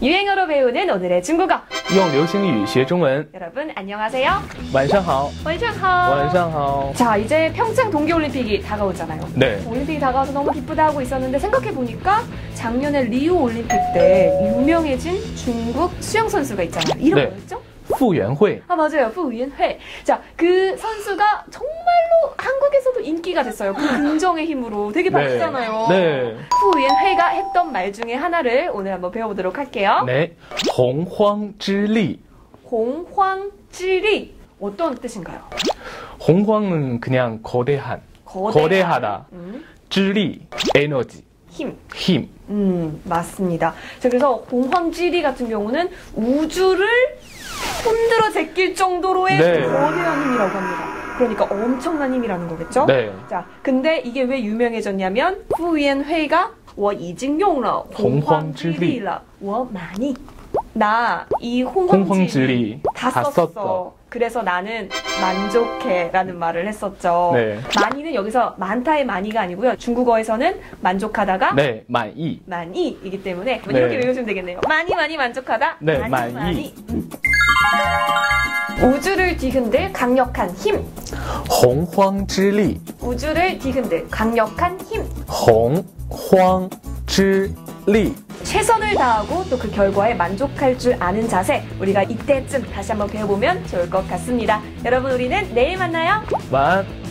유행어로 배우는 오늘의 중국어. 用流星雨学中文。 여러분 안녕하세요. 晚上好，晚上好.晚上好。 자 이제 평창 동계올림픽이 다가오잖아요. 네. 올림픽이 다가와서 너무 기쁘다 하고 있었는데 생각해보니까 작년에 리우 올림픽 때 유명해진 중국 수영 선수가 있잖아요. 이름 네. 뭐였죠? 傅园慧， 아 맞아요. 푸우윤회. 자, 그 선수가 정말로 한국에서도 인기가 됐어요. 그 긍정의 힘으로 되게 바뀌잖아요. 네. 푸우윤회가 했던 말 중에 하나를 오늘 한번 배워보도록 할게요. 对，洪荒之力。 공황지리 어떤 뜻인가요?洪荒은 그냥 거대한, 거대하다. 음, 之力 에너지, 힘. 힘. 음, 맞습니다. 자, 그래서 공황지리 같은 경우는 우주를 흔들어 제낄 정도로의 네. 거대한 힘이라고 합니다. 그러니까 엄청난 힘이라는 거겠죠? 네. 자, 근데 이게 왜 유명해졌냐면 후위엔회가 我已经用了洪荒之力了我많이 나 이 홍황지리 홍황지리 다 다 썼어. 썼어. 그래서 나는 만족해라는 말을 했었죠. 네. 많이는 여기서 많다의 많이가 아니고요. 중국어에서는 만족하다가 네, 만이. 많이이기 때문에 네. 이렇게 외우시면 되겠네요. 많이 많이 만족하다. 네, 많이. 음. 우주를 뒤흔들 강력한 힘. 洪荒之力， 우주를 뒤흔들 강력한 힘. 洪荒之力。 최선을 다하고 또 그 결과에 만족할 줄 아는 자세. 우리가 이때쯤 다시 한번 배워보면 좋을 것 같습니다. 여러분, 우리는 내일 만나요.晚安。